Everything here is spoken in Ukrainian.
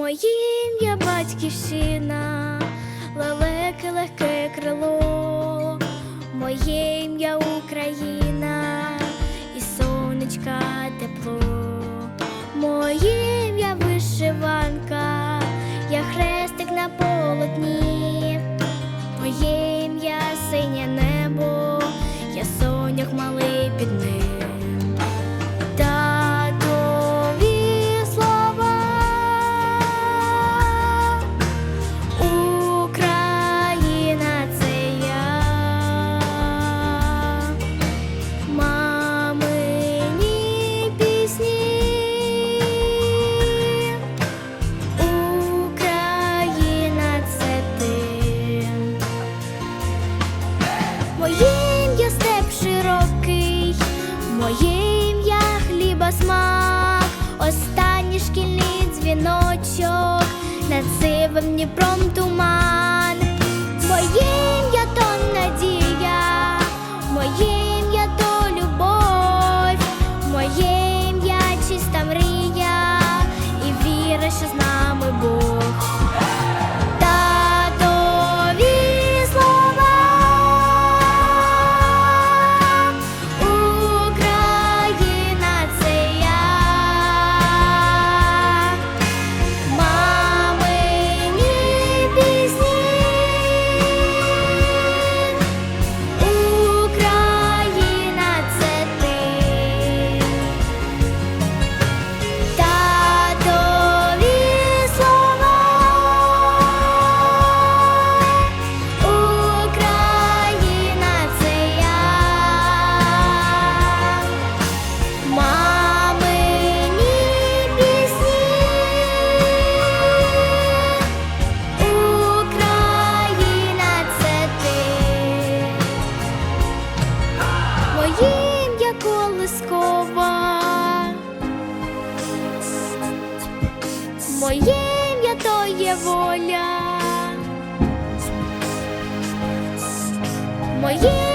Моїм я батьківщина, лелеке легке крило, моє ім'я Україна. І сонечка тепло, Моє ім'я вишиванка, я хрестик на полотні. Моє над сивим Дніпром туман. Моє ім'я то є воля. Моє